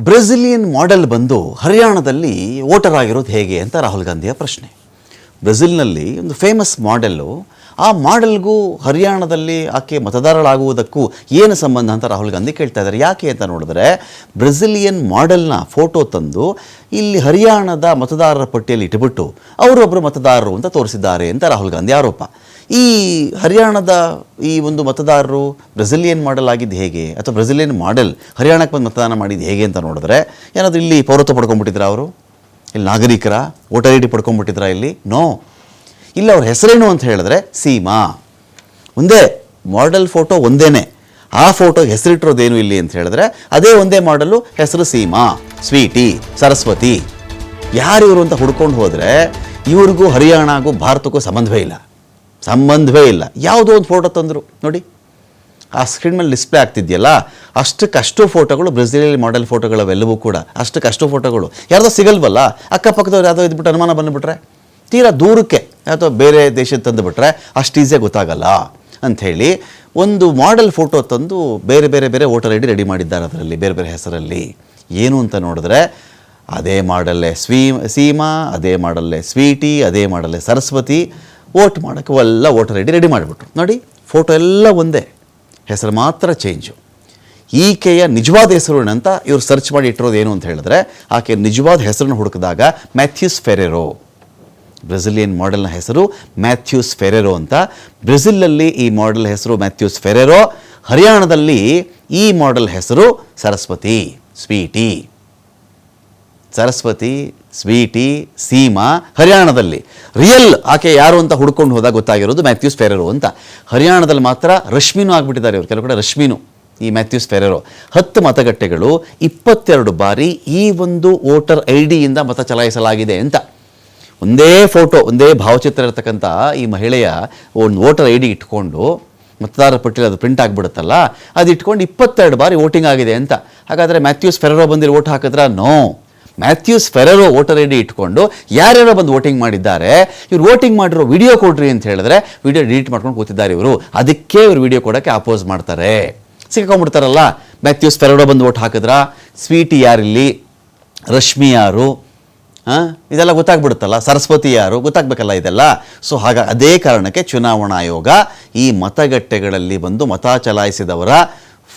Brazilian model ಬಂದು ಹರಿಯಾಣದಲ್ಲಿ voter ಆಗಿರೋದು ಹೇಗೆ ಅಂತ ರಾಹುಲ್ ಗಾಂಧಿಯ ಪ್ರಶ್ನೆ. ಬ್ರೆಜಿಲ್ನಲ್ಲಿ ಒಂದು ಫೇಮಸ್ ಮಾಡೆಲ್ಲು ಆ ಮಾಡೆಲ್ಗೂ ಹರಿಯಾಣದಲ್ಲಿ ಆಕೆ ಮತದಾರಳಾಗುವುದಕ್ಕೂ ಏನು ಸಂಬಂಧ ಅಂತ ರಾಹುಲ್ ಗಾಂಧಿ ಕೇಳ್ತಾ ಇದ್ದಾರೆ. ಯಾಕೆ ಅಂತ ನೋಡಿದ್ರೆ, ಬ್ರೆಜಿಲಿಯನ್ ಮಾಡೆಲ್ನ ಫೋಟೋ ತಂದು ಇಲ್ಲಿ ಹರಿಯಾಣದ ಮತದಾರರ ಪಟ್ಟಿಯಲ್ಲಿ ಇಟ್ಟುಬಿಟ್ಟು ಅವರೊಬ್ಬರು ಮತದಾರರು ಅಂತ ತೋರಿಸಿದ್ದಾರೆ ಅಂತ ರಾಹುಲ್ ಗಾಂಧಿ ಆರೋಪ. ಈ ಹರಿಯಾಣದ ಈ ಒಂದು ಮತದಾರರು ಬ್ರೆಜಿಲಿಯನ್ ಮಾಡೆಲ್ ಆಗಿದ್ದು ಹೇಗೆ, ಅಥವಾ ಬ್ರೆಜಿಲಿಯನ್ ಮಾಡೆಲ್ ಹರಿಯಾಣಕ್ಕೆ ಬಂದು ಮತದಾನ ಮಾಡಿದ್ದು ಹೇಗೆ ಅಂತ ನೋಡಿದ್ರೆ, ಏನಾದರೂ ಇಲ್ಲಿ ಪೌರತ್ವ ಪಡ್ಕೊಂಡ್ಬಿಟ್ಟಿದ್ರಾ ಅವರು? ಇಲ್ಲಿ ನಾಗರಿಕರ, ವೋಟರ್ ಐ ಡಿ ಪಡ್ಕೊಂಡ್ಬಿಟ್ಟಿದ್ರ ಇಲ್ಲಿ? ನೋ. ಇಲ್ಲಿ, ಅವ್ರ ಹೆಸರೇನು ಅಂತ ಹೇಳಿದ್ರೆ ಸೀಮಾ. ಒಂದೇ ಮಾಡೆಲ್ ಫೋಟೋ ಒಂದೇನೆ. ಆ ಫೋಟೋ ಹೆಸರಿಟ್ಟಿರೋದೇನು ಇಲ್ಲಿ ಅಂತ ಹೇಳಿದ್ರೆ ಅದೇ ಒಂದೇ ಮಾಡಲು ಹೆಸರು ಸೀಮಾ, ಸ್ವೀಟಿ, ಸರಸ್ವತಿ. ಯಾರು ಇವರು ಅಂತ ಹುಡ್ಕೊಂಡು ಹೋದರೆ ಇವ್ರಿಗೂ ಹರಿಯಾಣಗೂ ಭಾರತಕ್ಕೂ ಸಂಬಂಧವೇ ಇಲ್ಲ. ಸಂಬಂಧವೇ ಇಲ್ಲ. ಯಾವುದೋ ಒಂದು ಫೋಟೋ ತಂದರು, ನೋಡಿ. ಆ ಸ್ಕ್ರೀನ್ ಮೇಲೆ ಡಿಸ್ಪ್ಲೇ ಆಗ್ತಿದೆಯಲ್ಲ ಅಷ್ಟಕ್ಕಷ್ಟು ಫೋಟೋಗಳು ಬ್ರೆಜಿಲಿಯಲ್ಲಿ ಮಾಡೆಲ್ ಫೋಟೋಗಳವೆಲ್ಲವೂ ಕೂಡ ಅಷ್ಟಕ್ಕಷ್ಟು ಫೋಟೋಗಳು ಯಾರ್ದೋ ಸಿಗಲ್ವಲ್ಲ, ಅಕ್ಕಪಕ್ಕದವ್ರು ಯಾವುದೋ ಇದ್ಬಿಟ್ಟು ಅನುಮಾನ ಬಂದುಬಿಟ್ರೆ. ತೀರಾ ದೂರಕ್ಕೆ ಅಥವಾ ಬೇರೆ ದೇಶದ ತಂದುಬಿಟ್ರೆ ಅಷ್ಟು ಈಸಿಯಾಗಿ ಗೊತ್ತಾಗಲ್ಲ ಅಂಥೇಳಿ ಒಂದು ಮಾಡೆಲ್ ಫೋಟೋ ತಂದು ಬೇರೆ ಬೇರೆ ಬೇರೆ ವೋಟರ್ ಐ ಡಿ ರೆಡಿ ಮಾಡಿದ್ದಾರೆ ಅದರಲ್ಲಿ, ಬೇರೆ ಬೇರೆ ಹೆಸರಲ್ಲಿ. ಏನು ಅಂತ ನೋಡಿದ್ರೆ ಅದೇ ಮಾಡಲ್ಲೇ ಸ್ವೀ, ಸೀಮಾ, ಅದೇ ಮಾಡಲ್ಲೇ ಸ್ವೀಟಿ, ಅದೇ ಮಾಡಲ್ಲೇ ಸರಸ್ವತಿ ವೋಟ್ ಮಾಡೋಕ್ಕೆ ಎಲ್ಲ ವೋಟರ್ ಐ ಡಿ ರೆಡಿ ಮಾಡಿಬಿಟ್ರು. ನೋಡಿ ಫೋಟೋ ಎಲ್ಲ ಒಂದೇ. ಹೆಸರು ಮಾತ್ರ ಚೇಂಜು ಈಕೆಯ ನಿಜವಾದ ಹೆಸರು ಏನಂತ ಇವರು ಸರ್ಚ್ ಮಾಡಿ ಇಟ್ಟಿರೋದು ಏನು ಅಂತ ಹೇಳಿದ್ರೆ, ಆಕೆ ನಿಜವಾದ ಹೆಸರನ್ನು ಹುಡುಕಿದಾಗ ಮ್ಯಾಥ್ಯೂಸ್ ಫೆರೆರೋ ಬ್ರೆಜಿಲಿಯನ್ ಮಾಡೆಲ್ನ ಹೆಸರು ಮ್ಯಾಥ್ಯೂಸ್ ಫೆರೆರೋ ಅಂತ. ಬ್ರೆಜಿಲಲ್ಲಿ ಈ ಮಾಡೆಲ್ ಹೆಸರು ಮ್ಯಾಥ್ಯೂಸ್ ಫೆರೆರೋ. ಹರಿಯಾಣದಲ್ಲಿ ಈ ಮಾಡೆಲ್ ಹೆಸರು ಸರಸ್ವತಿ, ಸ್ವೀಟಿ. ಸರಸ್ವತಿ, ಸ್ವೀಟಿ, ಸೀಮಾ, ಹರಿಯಾಣದಲ್ಲಿ. ರಿಯಲ್ ಆಕೆ ಯಾರು ಅಂತ ಹುಡ್ಕೊಂಡು ಹೋದಾಗ ಗೊತ್ತಾಗಿರೋದು ಮ್ಯಾಥ್ಯೂಸ್ ಫೆರೆರೋ ಅಂತ. ಹರಿಯಾಣದಲ್ಲಿ ಮಾತ್ರ ರಶ್ಮಿನೂ ಆಗಿಬಿಟ್ಟಿದ್ದಾರೆ ಇವರು. ಕೆಲವು ಕಡೆ ರಶ್ಮಿನು ಈ ಮ್ಯಾಥ್ಯೂಸ್ ಫೆರೆರೋ. ಹತ್ತು ಮತಗಟ್ಟೆಗಳು ಇಪ್ಪತ್ತೆರಡು ಬಾರಿ ಈ ಒಂದು ವೋಟರ್ ಐ ಡಿಯಿಂದ ಮತ ಚಲಾಯಿಸಲಾಗಿದೆ ಅಂತ. ಒಂದೇ ಫೋಟೋ, ಒಂದೇ ಭಾವಚಿತ್ರ ಇರತಕ್ಕಂಥ ಈ ಮಹಿಳೆಯ ಒಂದು ವೋಟರ್ ಐ ಡಿ ಇಟ್ಕೊಂಡು, ಮತದಾರರ ಪಟ್ಟಿಲಿ ಅದು ಪ್ರಿಂಟ್ ಆಗಿಬಿಡುತ್ತಲ್ಲ, ಅದು ಇಟ್ಕೊಂಡು ಇಪ್ಪತ್ತೆರಡು ಬಾರಿ ವೋಟಿಂಗ್ ಆಗಿದೆ ಅಂತ. ಹಾಗಾದರೆ ಮ್ಯಾಥ್ಯೂಸ್ ಫೆರರೋ ಬಂದಿರೋ ವೋಟ್ ಹಾಕಿದ್ರ? No. Mathews Ferrero voter I D ಇಟ್ಕೊಂಡು ಯಾರ್ಯಾರೋ ಬಂದು ವೋಟಿಂಗ್ ಮಾಡಿದ್ದಾರೆ, ಇವ್ರು ವೋಟಿಂಗ್ ಮಾಡಿರೋ ವಿಡಿಯೋ ಕೊಡ್ರಿ ಅಂತ ಹೇಳಿದ್ರೆ ವಿಡಿಯೋ ಡಿಲೀಟ್ ಮಾಡ್ಕೊಂಡು ಕೂತಿದ್ದಾರೆ ಇವರು. ಅದಕ್ಕೆ ಇವರು ವಿಡಿಯೋ ಕೊಡೋಕ್ಕೆ ಅಪೋಸ್ ಮಾಡ್ತಾರೆ. ಸಿಕ್ಕೊಂಡ್ಬಿಡ್ತಾರಲ್ಲ ಮ್ಯಾಥ್ಯೂಸ್ ಫೆರರೋ ಬಂದು ವೋಟ್ ಹಾಕಿದ್ರಾ? ಸ್ವೀಟಿ ಯಾರಿಲ್ಲಿ? ರಶ್ಮಿ ಯಾರು? ಆ? ಇದೆಲ್ಲ ಗೊತ್ತಾಗ್ಬಿಡುತ್ತಲ್ಲ? ಸರಸ್ವತಿ ಯಾರು? ಗೊತ್ತಾಗಬೇಕಲ್ಲ ಇದೆಲ್ಲ? ಸೊ ಹಾಗ ಅದೇ ಕಾರಣಕ್ಕೆ ಚುನಾವಣಾ ಆಯೋಗ ಈ ಮತಗಟ್ಟೆಗಳಲ್ಲಿ ಬಂದು ಮತ ಚಲಾಯಿಸಿದವರ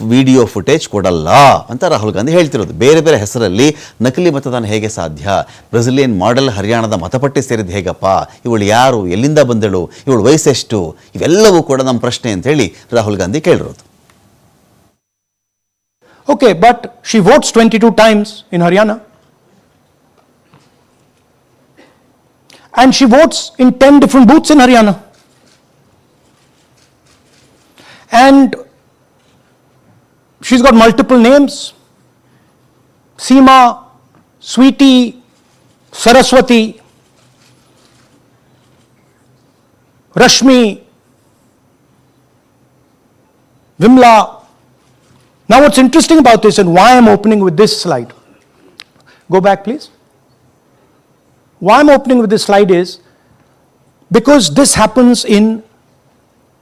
ವಿಡಿಯೋ ಫುಟೇಜ್ ಕೊಡಲ್ಲ ಅಂತ ರಾಹುಲ್ ಗಾಂಧಿ ಹೇಳ್ತಿರೋದು. ಬೇರೆ ಬೇರೆ ಹೆಸರಲ್ಲಿ ನಕಲಿ ಮತದಾನ ಹೇಗೆ ಸಾಧ್ಯ? ಬ್ರೆಜಿಲಿಯನ್ ಮಾಡೆಲ್ ಹರಿಯಾಣದ ಮತಪಟ್ಟಿ ಸೇರಿದ್ದು ಹೇಗಪ್ಪ? ಇವಳು ಯಾರು? ಎಲ್ಲಿಂದ ಬಂದಳು? ಇವಳು ವಯಸ್ಸೆಷ್ಟು? ಇವೆಲ್ಲವೂ ಕೂಡ ನಮ್ಮ ಪ್ರಶ್ನೆ ಅಂತ ಹೇಳಿ Rahul Gandhi ಕೇಳಿರೋದು. Okay, but she votes 22 times in Haryana. And she votes in 10 different booths in Haryana. And she's got multiple names Seema, Sweetie, Saraswati, Rashmi, Vimla. Now, what's interesting about this and why I'm opening with this slide, go back please. Why I'm opening with this slide is because this happens in